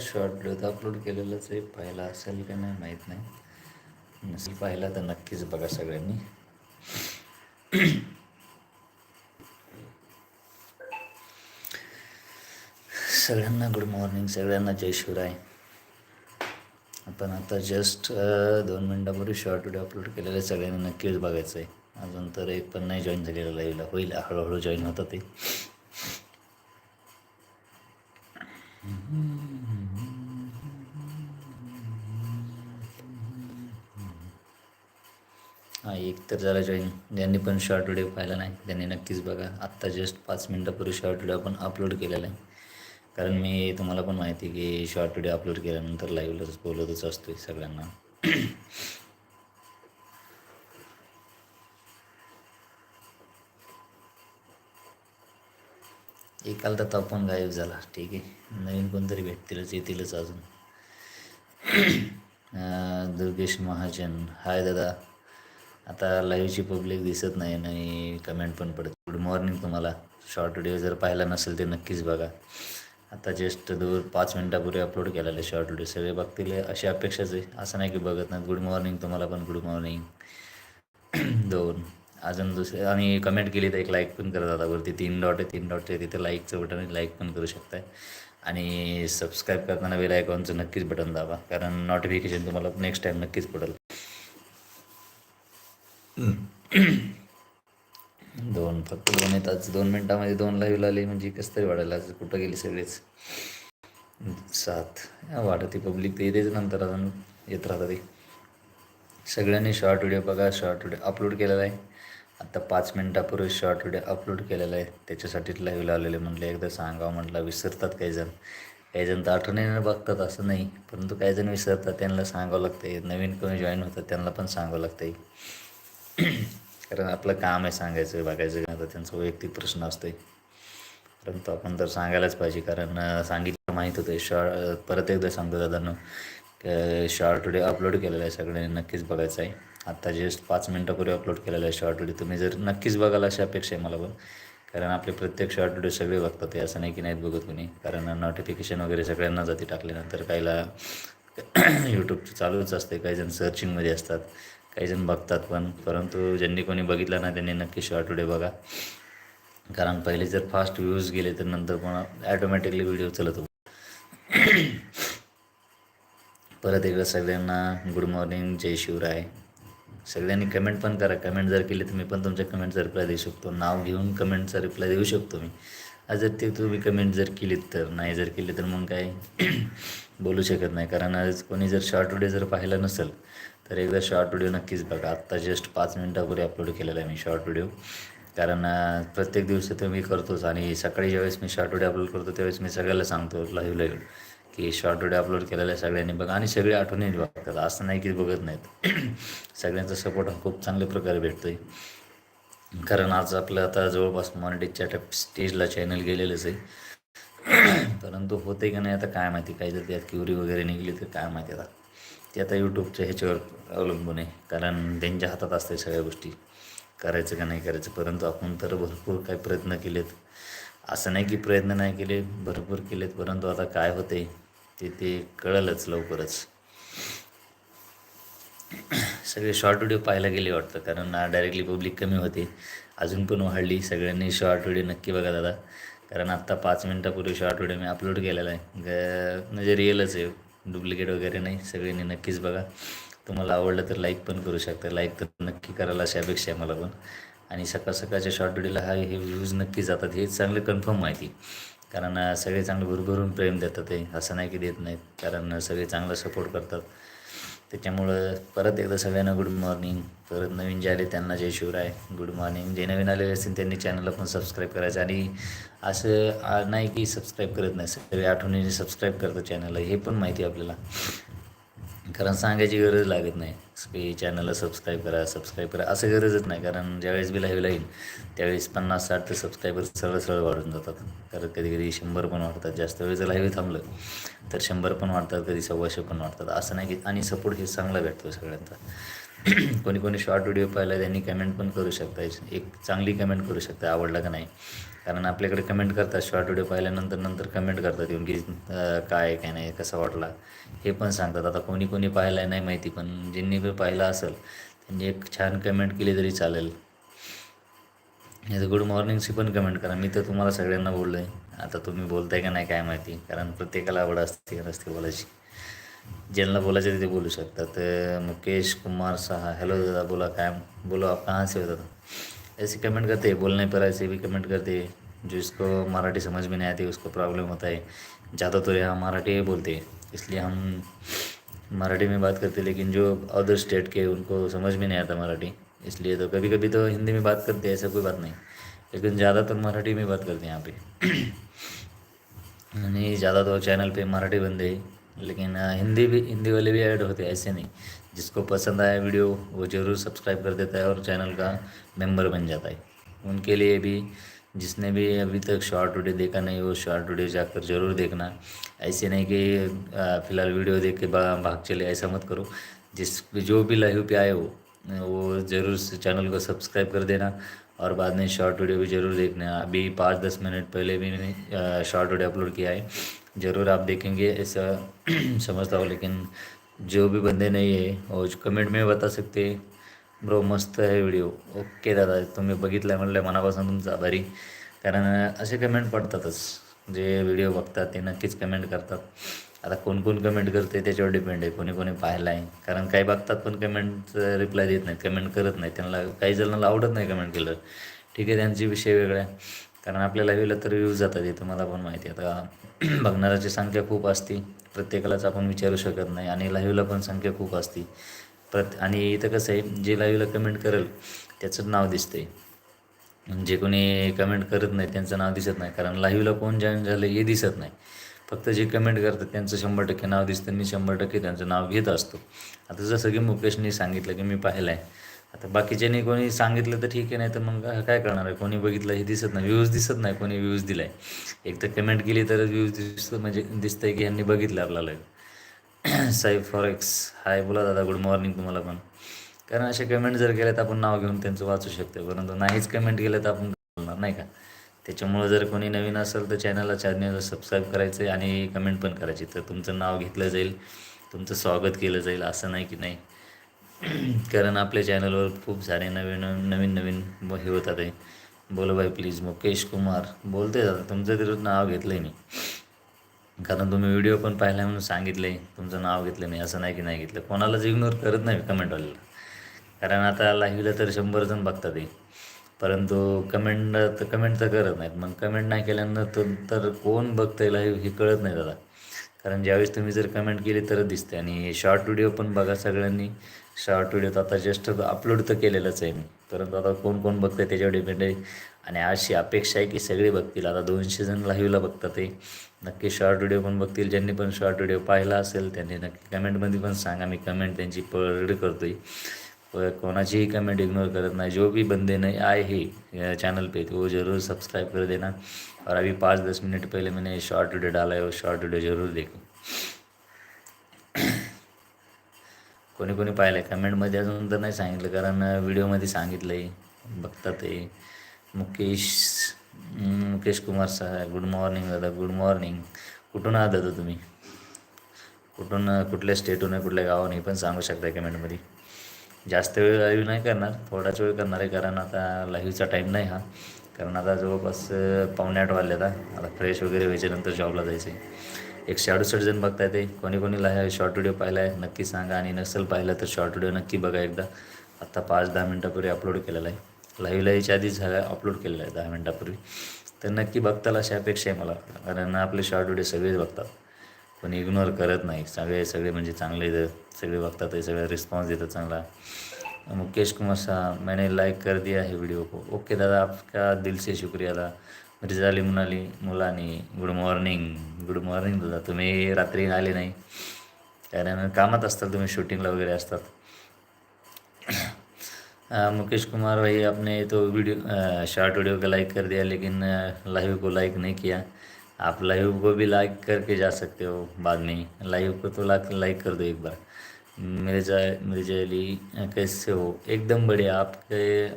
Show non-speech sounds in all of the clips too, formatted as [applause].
Short video upload केलेलंच आहे. पाहिला असेल का नाही माहीत नाही. नसेल पाहिला तर नक्कीच बघा सगळ्यांनी. सगळ्यांना गुड मॉर्निंग सगळ्यांना जय शिवराय. आपण आता जस्ट दोन मिनटापूर्वी शॉर्ट व्हिडिओ अपलोड केलेला आहे. सगळ्यांनी नक्कीच बघायचं आहे अजून तर एक पण नाही जॉईन झालेलं लाईव्हला होईल हळूहळू जॉईन होतं ते. हा एक तर झाला जॉईन ज्यांनी पण शॉर्ट व्हिडिओ पाहिला नाही त्यांनी नक्कीच बघा. आत्ता जस्ट पाच मिनटापूर्वी शॉर्ट व्हिडिओ आपण अपलोड केलेला आहे. कारण मी तुम्हाला पण माहिती आहे की शॉर्ट व्हिडिओ अपलोड केल्यानंतर लाईव्हलाच बोलतच असतो सगळ्यांना. [coughs] एकाला तर तापण गायब झाला ठीक आहे. नवीन कोणतरी भेटतीलच येतीलच अजून. [coughs] दुर्गेश महाजन. हाय दादा. आता लाईव्हची पब्लिक दिसत नाही आणि कमेंट पण पडत. गुड मॉर्निंग तुम्हाला. शॉर्ट व्हिडिओ जर पाहिला नसेल ते नक्कीच बघा. आता जस्ट दूर पाच मिनटापूर्वी अपलोड केलेलं आहे शॉर्ट व्हिडिओ सगळे बघतील अशी अपेक्षाच आहे. असं नाही की बघत नाही. गुड मॉर्निंग तुम्हाला पण गुड मॉर्निंग [clears throat] दोन. अजून दुसरे आणि कमेंट केली तर एक लाईक पण करत आता वरती तीन डॉट आहे तीन डॉट आहे तिथे लाईकचं बटन आहे लाईक पण करू शकताय. आणि सबस्क्राईब करताना बेल आयकॉनचं नक्कीच बटन दाबा. कारण नोटिफिकेशन तुम्हाला नेक्स्ट टाईम नक्कीच पडेल. दोन फक्त दोन येतात. दोन मिनटामध्ये दोन लाईव्ह आले म्हणजे कसं तरी वाढायला आज कुठं गेली सगळेच? सात. या वाढती पब्लिक तर येतेच नंतर अजून. येत राहतात ते. सगळ्यांनी शॉर्ट व्हिडिओ बघा. शॉर्ट व्हिडिओ अपलोड केलेला आहे. आत्ता पाच मिनटापूर्वी शॉर्ट व्हिडिओ अपलोड केलेला आहे. त्याच्यासाठीच लाईव्ह लावलेले म्हटलं एकदा सांगावं म्हटलं विसरतात काही जण. काही जण तर आठवणीने बघतात असं नाही. परंतु काही जण विसरतात. त्यांना सांगावं लागते नवीन कोणी जॉईन होतात त्यांना पण सांगावं लागते कारण आपलं काम आहे सांगायचं बघायचं का तर त्यांचा वैयक्तिक प्रश्न असतोय. परंतु आपण तर सांगायलाच पाहिजे कारण सांगितलं माहीत होतं शॉर्ट परत एकदा सांगतो दादानं शॉर्ट व्हिडिओ अपलोड केलेला आहे सगळ्यांनी नक्कीच बघायचं आहे. आत्ता जस्ट पाच मिनटापूर्वी अपलोड केलेला आहे शॉर्ट व्हिडिओ. तुम्ही जर नक्कीच बघाल अशी अपेक्षा आहे मला पण. कारण आपले प्रत्येक शॉर्ट व्हिडिओ सगळे बघतात ते असं नाही की नाहीत बघत कोणी. कारण नोटिफिकेशन वगैरे सगळ्यांना जाती टाकल्यानंतर काहीला [clears throat] यूट्यूबचं चालूच असते काही जण सर्चिंगमध्ये असतात. काही जण बघतात पण परंतु ज्यांनी कोणी बघितलं ना त्यांनी नक्की शॉर्ट व्हिडिओ बघा. कारण पहिले जर फास्ट व्ह्यूज गेले तर नंतर पण ॲटोमॅटिकली व्हिडिओ चलतो परत एकदा सगळ्यांना गुड मॉर्निंग जय शिवराय. सगळ्यांनी कमेंट पण करा. कमेंट जर केली तर मी पण तुमच्या कमेंटचा रिप्लाय देऊ शकतो. नाव घेऊन कमेंटचा रिप्लाय देऊ शकतो मी. आज जर ते तुम्ही कमेंट जर केलीत तर नाही जर केली तर मग काय? [clears throat] बोलू शकत नाही. कारण आज कोणी जर शॉर्ट व्हिडिओ जर पाहिला नसेल तर एकदा शॉर्ट व्हिडिओ नक्कीच बघा. आत्ता जस्ट पाच मिनटापूर्वी अपलोड केलेला आहे मी शॉर्ट व्हिडिओ कारण प्रत्येक दिवशी तर मी करतोच आणि सकाळी ज्यावेळेस मी शॉर्ट व्हिडिओ अपलोड करतो त्यावेळेस मी सगळ्याला सांगतो लाईव्ह लाईव्ह की शॉर्ट व्हिडिओ अपलोड केलेला आहे सगळ्यांनी बघा. आणि सगळे आठवणी बघतात. असं नाही की बघत नाहीत. [clears throat] सगळ्यांचा सपोर्ट हा खूप चांगल्या प्रकारे भेटतो आहे कारण आज आपलं आता जवळपास मॉनिटीच्या टप स्टेजला चॅनल गेलेलंच आहे. [clears throat] परंतु होते की नाही आता काय माहिती. काही जर त्यात क्युरी वगैरे निघली तर काय माहिती आता. ते आता यूट्यूबच्या ह्याच्यावर अवलंबून आहे. कारण त्यांच्या हातात असते सगळ्या गोष्टी. करायचं का नाही करायचं परंतु आपण तर भरपूर काही प्रयत्न केलेत. असं नाही की प्रयत्न नाही केले भरपूर केलेत परंतु आता काय होते ते ते कळलंच लवकरच. सगळे शॉर्ट व्हिडिओ पाहायला गेले वाटतं कारण डायरेक्टली पब्लिक कमी होते. अजून पण वाढली सगळ्यांनी शॉर्ट व्हिडिओ नक्की बघा दादा. कारण आत्ता पाच मिनटापूर्वी शॉर्ट व्हिडिओ मी अपलोड केलेला आहे. ग म्हणजे रिअलच आहे. डुप्लिकेट वगैरे नाही सगळ्यांनी नक्कीच बघा. तुम्हाला आवडलं तर लाईक पण करू शकता. लाईक तर नक्की करायला अशी अपेक्षा आहे मला पण. आणि सकाळ सकाळच्या शॉर्ट व्हिडिओला हा हे व्ह्यूज नक्की जातात. हे चांगलं कन्फर्म माहिती. कारण सगळे चांगले भरभरून प्रेम देतात ते. असं नाही की देत नाहीत. कारण सगळे चांगला सपोर्ट करतात. त्याच्यामुळं परत एकदा सगळ्यांना गुड मॉर्निंग परत नवीन जे आले त्यांना जय शिवराय. गुड मॉर्निंग जे नवीन आलेले असतील त्यांनी चॅनलला पण सबस्क्राईब करायचं. आणि असं नाही की सबस्क्राईब करत नाही. सगळे आठवणीने सबस्क्राईब करतं चॅनलला हे पण माहिती आहे आपल्याला. कारण सांगायची गरज लागत नाही. स्पी चॅनलला सबस्क्राईब करा सबस्क्राईब करा. असं गरजच नाही. कारण ज्यावेळेस बी लाईव्ह येईल त्यावेळेस पन्नास साठ ते सबस्क्रायबर सरळ सरळ वाढून जातात. कारण कधी कधी शंभर पण वाढतात. जास्त वेळ जर लाईव्ह थांबलं तर शंभर पण वाढतात. कधी सव्वाशे पण वाढतात. असं नाही की आणि सपोर्ट हे चांगला भेटतो सगळ्यांचा. [clears throat] कोणी कोणी शॉर्ट व्हिडिओ पाहिला त्यांनी कमेंट पण करू शकता. एक चांगली कमेंट करू शकता आवडला का नाही. कारण आपल्याकडे कमेंट करतात शॉर्ट व्हिडिओ पाहिल्यानंतर नंतर कमेंट करतात येऊन की काय काय नाही कसा वाटला. हे पण सांगतात. आता कोणी कोणी पाहिला आहे नाही माहिती पण ज्यांनी पण पाहिला असेल त्यांनी एक छान कमेंट केली तरी चालेल. नाही तर गुड मॉर्निंगची पण कमेंट करा. मी तर तुम्हाला सगळ्यांना बोललो आहे आता तुम्ही बोलताय का नाही काय माहिती. कारण प्रत्येकाला आवड असते नसते बोलायची. ज्यांना बोलायचं तिथे बोलू शकतात मुकेश कुमार सहा, हेलो दादा, बोला काय बोलो आप कहाँ से हो दादा? ऐसे कमेंट करते हैं बोलने पर ऐसे भी कमेंट करते हैं जो इसको मराठी समझ में नहीं आती, उसको प्रॉब्लम होता है। ज़्यादा तो यहाँ मराठी ही बोलते हैं इसलिए हम मराठी में बात करते, लेकिन जो अदर स्टेट के, उनको समझ में नहीं आता मराठी, इसलिए तो कभी कभी तो हिंदी में बात करते, ऐसा कोई बात नहीं। लेकिन ज़्यादातर मराठी में बात करते हैं यहाँ पे। [clears throat] नहीं, ज़्यादा तो चैनल पे मराठी बंदे लेकिन हिंदी भी, हिंदी वाले भी ऐड होते हैं, ऐसे नहीं। जिसको पसंद आया वीडियो, वो ज़रूर सब्सक्राइब कर देता है और चैनल का मेंबर बन जाता है। उनके लिए भी, जिसने भी अभी तक शॉर्ट वीडियो देखा नहीं, वो शॉर्ट वीडियो जाकर ज़रूर देखना। ऐसे नहीं कि फ़िलहाल वीडियो देख के भाग चले, ऐसा मत करो। जिस जो भी लाइव पे आए हो, वो ज़रूर चैनल को सब्सक्राइब कर देना और बाद में शॉर्ट वीडियो भी ज़रूर देखना। अभी पाँच दस मिनट पहले भी मैंने शॉर्ट वीडियो अपलोड किया है। ज़रूर आप देखेंगे ऐसा [clears throat] समझता हूँ लेकिन जो भी बंदे नहीं है वो कमेंट में बता सकते ब्रो मस्त आहे व्हिडिओ ओके दादा तुम्ही बघितलं आहे म्हणलं मनापासून तुमचा आभारी. कारण असे कमेंट पडतातच. जे व्हिडिओ बघतात ते नक्कीच कमेंट करतात. आता कोण कोण कमेंट करते त्याच्यावर डिपेंड आहे. कोणी कोणी पाहिलं आहे कारण काही बघतात पण कमेंट रिप्लाय देत नाहीत कमेंट करत नाही त्यांना काही जणांना आवडत नाही कमेंट केलं. ठीक आहे त्यांची विषय वेगळा. आहे कारण आपल्या लाईव्हला तर व्ह्यूज जातात हे तुम्हाला पण माहिती आहे. आता [clears throat] बघणाऱ्याची संख्या खूप असते प्रत्येकालाच आपण विचारू शकत नाही आणि लाईव्हला पण संख्या खूप असते. प्रत आणि इथं कसं आहे जे लाईव्हला कमेंट करेल त्याचं नाव दिसतंय. जे कोणी कमेंट करत नाही त्यांचं नाव दिसत नाही. कारण लाईव्हला कोण जॉईन झालं हे दिसत नाही. फक्त जे कमेंट करतात त्यांचं शंभर टक्के नाव दिसतं मी शंभर टक्के त्यांचं नाव घेत असतो. आता जसं की मुकेशने सांगितलं की मी पाहिलं आहे आता बाकीच्यांनी कोणी सांगितलं तर ठीक आहे नाही तर मग काय करणार आहे? कोणी बघितलं हे दिसत नाही व्ह्यूज दिसत नाही कोणी व्ह्यूज दिला आहे एक तर कमेंट केली तरच व्ह्यूज दिसतो म्हणजे दिसतंय की ह्यांनी बघितलं आपल्याला [clears throat] साई फॉरेक्स हाय बोला दादा गुड मॉर्निंग तुम्हाला पण. कारण असे कमेंट जर केले तर आपण नाव घेऊन त्यांचं वाचू शकतो परंतु नाहीच कमेंट केलं तर आपण बोलणार नाही का? त्याच्यामुळं जर कोणी नवीन असेल तर चॅनलला चॅनलला सबस्क्राईब करायचं आहे आणि कमेंट पण करायची. तर तुमचं नाव घेतलं जाईल तुमचं स्वागत केलं जाईल असं नाही की नाही. [clears throat] कारण आपल्या चॅनलवर खूप सारे नवीन नवीन नवीन हे होतात आहे. बोला भाई प्लीज मुकेश कुमार बोलते दादा तुमचं तर नाव घेतलं आहे मी. कारण तुम्ही व्हिडिओ पण पाहिला म्हणून सांगितलं आहे तुमचं नाव घेतलं नाही असं नाही की नाही घेतलं. कोणालाच इग्नोर करत नाही कमेंटवाल्याला कारण आता लाईव्हला तर शंभर जण बघतात आहे परंतु कमेंट तर कमेंट तर करत नाहीत. मग कमेंट नाही केल्यानंतर तर कोण बघतंय लाईव्ह हे कळत नाही दादा. कारण ज्यावेळेस तुम्ही जर कमेंट केली तरच दिसते आणि शॉर्ट व्हिडिओ पण बघा सगळ्यांनी. शॉर्ट व्हिडिओ तर आता जस्ट अपलोड तर केलेलंच आहे मी. परंतु आता कोण कोण बघतं आहे त्याच्यावर डिपेंड आहे. आणि अशी अपेक्षा आहे की सगळे बघतील. आता दोनशे जण लाईव्हला बघतात ते. नक्की शॉर्ट व्हिडिओ पण बघतील. ज्यांनी पण शॉर्ट व्हिडिओ पाहिला असेल त्यांनी नक्की कमेंटमध्ये पण सांगा. मी कमेंट त्यांची पड करतो आहे कोणाचीही कमेंट इग्नोर करत नाही. जो भी बंदे नाही आए हैं चैनल पे तो वो ज़रूर सब्सक्राइब कर देना. और अभी पाँच दस मिनट पहले मैंने शॉर्ट वीडियो डाला है वो शॉर्ट वीडियो ज़रूर देखो. कोणी कोणी पाहिलं आहे कमेंटमध्ये अजून तर नाही सांगितलं कारण व्हिडिओमध्ये सांगितलं आहे बघतात आहे मुकेश मुकेश कुमार सहा गुड मॉर्निंग दादा. गुड मॉर्निंग कुठून आहात दादा तुम्ही? कुठून कुठल्या स्टेटून आहे कुठल्या गावाने हे पण सांगू शकता कमेंटमध्ये. जास्त वेळ लाईव्ह नाही करणार थोडाच वेळ करणार आहे कारण आता लाईव्हचा टाईम नाही हा. कारण आता जवळपास पावणे आठ वाजले आता आता फ्रेश वगैरे व्हायच्यानंतर जॉबला जायचं आहे एकशे अडुसष्ट जण बघताय ते. कोणी कोणी लाईव्ह शॉर्ट व्हिडिओ पाहिला आहे नक्की सांगा. आणि नसेल पाहिलं तर शॉर्ट व्हिडिओ नक्की बघा एकदा. आत्ता पाच दहा मिनटापूर्वी अपलोड केलेला आहे. लाईव्हला याच्या आधी झाला अपलोड केलेला आहे दहा मिनटापूर्वी. तर नक्की बघताल अशी अपेक्षा आहे मला. कारण आपले शॉर्ट व्हिडिओ सगळेच बघतात. कोणी इग्नोर करत नाही. सगळे सगळे म्हणजे चांगले सगळे बघतात आहे सगळे रिस्पॉन्स देतात चांगला. मुकेश कुमार साहब मैंने लाइक कर दिया है वीडियो को। ओके दादा आपका दिल से शुक्रिया दादा। Mirzali Munali Mulani good morning good morning दादा। तुम्ही रात्री आले नाही। कारण कामात असतात तुम्ही शूटिंगला वगैरे असतात अ, [clears throat] मुकेश कुमार भाई आपने तो वीडियो शॉर्ट वीडियो का लाइक कर दिया लेकिन लाइव को लाइक नहीं किया। आप लाइव को भी लाइक करके जा सकते हो बाद में। लाइव को तो लाइक कर दो एक बार। मिर्ज़ा मिर्ज़ा अली कैसे हो? एकदम बढ़िया। आपके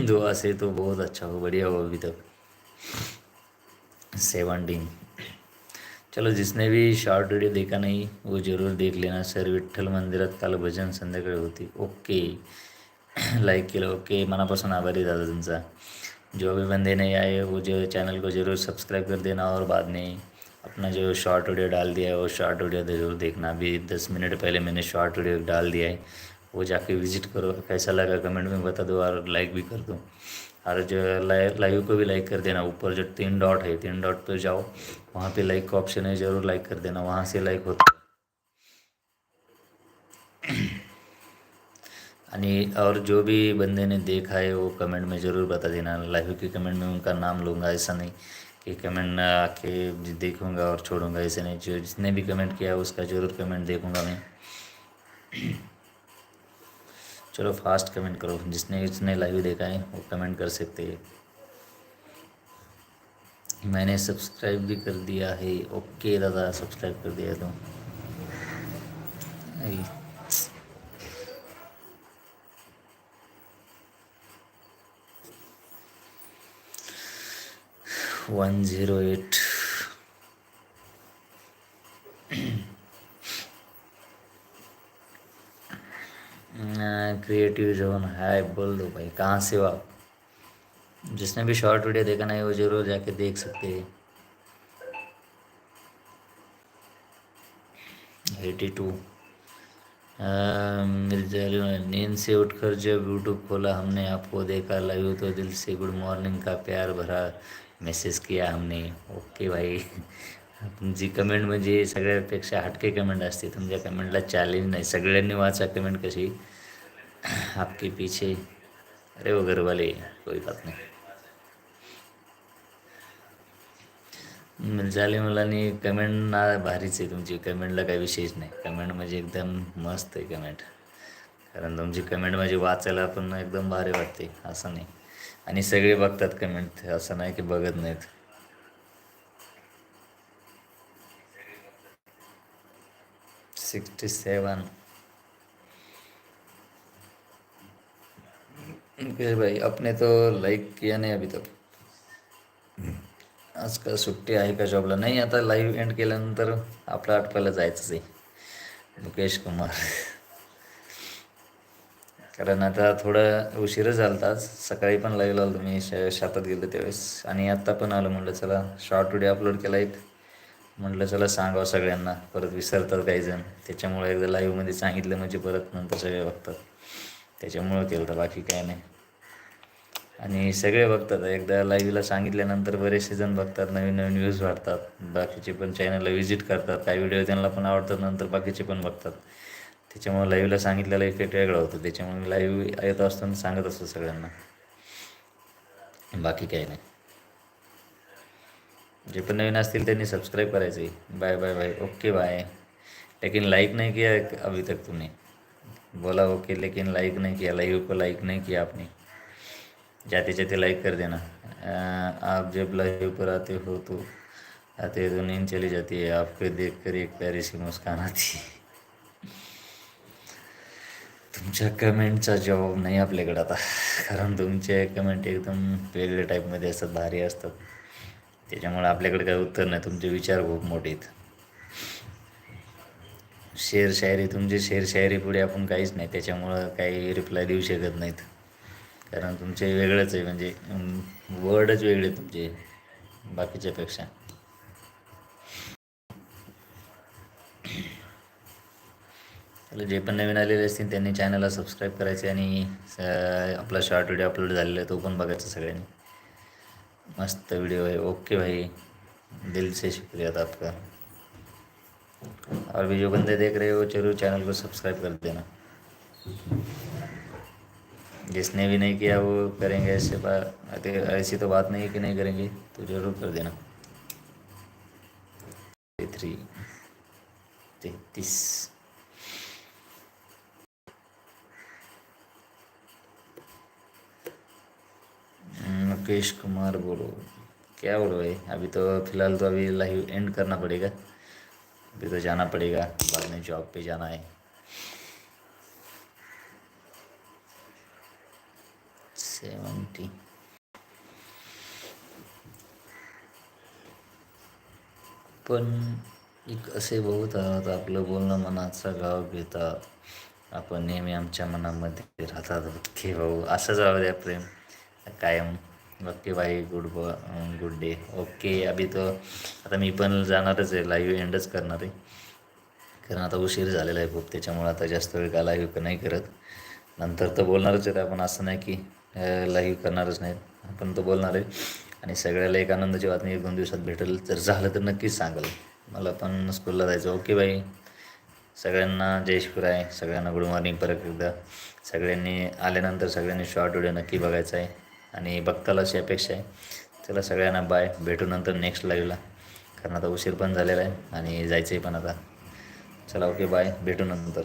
[clears throat] दुआ से तो बहुत अच्छा हो, बढ़िया हो अभी तक। सेवनटीन चलो, जिसने भी शॉर्ट वीडियो देखा नहीं, वो ज़रूर देख लेना। सर विठ्ठल मंदिरात काल भजन संध्याकाळी होती। ओके। [clears throat] लाईक केलं ओके। मनापासून आभारी दादा तुमचा जो भी बंदे नहीं आए, वो जो चैनल को ज़रूर सब्सक्राइब कर देना और बाद में अपना जो शॉर्ट वीडियो डाल दिया है, वो शॉर्ट वीडियो ज़रूर देखना। अभी दस मिनट पहले मैंने शॉर्ट वीडियो डाल दिया है। वो जाके विज़िट करो। कैसा लगा कमेंट में बता दो और लाइक भी कर दो। और जो लाइव को भी लाइक कर देना। ऊपर जो तीन डॉट है, तीन डॉट पर जाओ। वहाँ पे लाइक का ऑप्शन है, ज़रूर लाइक कर देना। वहाँ से लाइक होता है। और जो भी बंदे ने देखा है, वो कमेंट में ज़रूर बता देना। लाइव के कमेंट में उनका नाम लूँगा, ऐसा नहीं। कि कमेंट आके देखूँगा और छोड़ूँगा ऐसे नहीं। जो जिसने भी कमेंट किया उसका ज़रूर कमेंट देखूँगा मैं। चलो फास्ट कमेंट करो। जिसने जिसने लाइव देखा है, वो कमेंट कर सकते हैं। मैंने सब्सक्राइब भी कर दिया है। ओके दादा सब्सक्राइब कर दिया तो। One zero eight creative zone है, बोल दो भाई, कहाँ से हो आप? जिसने भी शॉर्ट वीडियो देखा नहीं वो ज़रूर जाके देख सकते हैं। एटी टू मिर्ज़ा नींद से उठकर जब यूट्यूब खोला हमने, आपको देखा लाइव तो दिल से गुड मॉर्निंग का प्यार भरा। मेसेज किया हमने। ओके भाई। तुमची कमेंट म्हणजे सगळ्यापेक्षा हटके कमेंट असते तुमच्या कमेंटला चॅलेंज नाही. सगळ्यांनी वाचा कमेंट कशी? आपके पीछे अरे वो घरवाले कोई बात नाही. झाले मुलांनी कमेंट ना भारीच आहे तुमची. कमेंटला काही विशेष नाही. कमेंट म्हणजे एकदम मस्त आहे कमेंट कारण तुमची कमेंट म्हणजे वाचायला पण एकदम भारी वाटते. असं नाही. आणि सगळे बघतात कमेंट असं नाही की बघत नाहीत. सिक्स्टी सेवन मुकेश भाई आपने तो लाईक किया नाही अभी तक. आज का सुट्टी आहे का जॉबला नाही आता लाईव्ह एंड केल्यानंतर आपला आटपायला जायचंच आहे. मुकेश कुमार. कारण आता थोडं उशीरच झाला होता आज सकाळी पण लाईव्ह आलो तुम्ही श शेतात गेलो त्यावेळेस. आणि आत्ता पण आलो म्हटलं चला शॉर्ट व्हिडिओ अपलोड केला आहेत म्हटलं चला सांगावं सगळ्यांना. परत विसरतात काही जण त्याच्यामुळे एकदा लाईव्हमध्ये सांगितलं म्हणजे परत नंतर सगळे बघतात. त्याच्यामुळं केलं तर बाकी काय नाही. आणि सगळे बघतात. एकदा लाईव्हला सांगितल्यानंतर बरेचसे जण बघतात नवीन नवीन व्ह्यूज वाढतात. बाकीचे पण चॅनलला व्हिजिट करतात. काही व्हिडिओ त्यांना पण आवडतात नंतर बाकीचे पण बघतात. त्याच्यामुळे लाईव्हला सांगितलेला इफ़ेक्ट वेगळा होतो. त्याच्यामुळे लाईव्ह येत असतो आणि सांगत असतो सगळ्यांना. बाकी काही नाही. जे पण नवीन असतील त्यांनी सबस्क्राईब करायचं bye bye bye okay bye लेकिन लाइक नहीं किया अभी तक तूने बोला ओके लेकिन लाइक नहीं किया. लाइव को लाइक नहीं किया आपने. जाते जाते लाइक कर देना. आप जब लाइव पर आते हो तो आते तो नींद चली जाती है। आपको देख कर एक प्यारी सी मुस्कान आती है। तुमच्या कमेंटचा जवाब नाही आपल्याकडे आता. कारण तुमचे कमेंट एकदम वेगळ्या टाईपमध्ये असतात भारी असतात. त्याच्यामुळे आपल्याकडे काही उत्तर नाही. तुमचे विचार खूप मोठे आहेत. शेर शायरी तुमचे शेर शायरी पुढे आपण काहीच नाही. त्याच्यामुळं काही रिप्लाय देऊ शकत नाहीत. कारण तुमचे वेगळंच आहे. म्हणजे वर्डच वेगळे तुमचे. बाकीच्यापेक्षा. त्याला जे पण नवीन आलेले असतील, त्यांनी चॅनलला सबस्क्राईब शॉर्ट व्हिडिओ अपलोड आहे तो पण सगळ्यांनी. मस्त वीडियो है ओके भाई. दिल से शुक्रिया था आपका और भी जो बंदे देख रहे हो, ज़रूर चैनल को सब्सक्राइब कर देना. जिसने भी नहीं किया, वो करेंगे ऐसे बात ऐसी तो बात नहीं है कि नहीं करेंगे तो ज़रूर कर देना. थ्री तैतीस मुकेश कुमार बोलो। क्या बोलो भाई? अभी तो फिलहाल तो अभी लाइव एंड करना पड़ेगा। अभी तो जाना पड़ेगा। बाद में जॉब पे जाना है। सेवेंटी पण एक असे बहुत आहोत आपलं बोलणं मनाचा गाव घेता. आपण नेहमी आमच्या मनामध्ये राहतात. घे भाऊ असंच राहू द्या प्रेम. कायम. ओके बाई गुड ब गुड डे ओके अभि तो आता मी पण जाणारच आहे लाईव्ह एंडच करणार आहे. कारण आता उशीर झालेला आहे खूप त्याच्यामुळे आता जास्त वेळ का लाईव्ह नाही करत. नंतर तर बोलणारच आहे आपण असं नाही की लाईव्ह करणारच नाहीत. आपण तर बोलणार आहे. आणि सगळ्याला एक आनंदाची बातमी एक दोन दिवसात भेटेल. जर झालं तर नक्कीच सांगाल. मला पण स्कूलला जायचं ओके बाई. सगळ्यांना जय शिवराय. सगळ्यांना गुड मॉर्निंग परत एकदा. सगळ्यांनी आल्यानंतर सगळ्यांनी शॉर्ट व्हिडिओ नक्की बघायचा आहे. आणि बघताल अशी अपेक्षा आहे. चला सगळ्यांना बाय भेटू नंतर नेक्स्ट लाईव्हला कारण आता उशीर पण झालेला आहे आणि जायचं आहे पण आता. चला ओके बाय भेटू नंतर.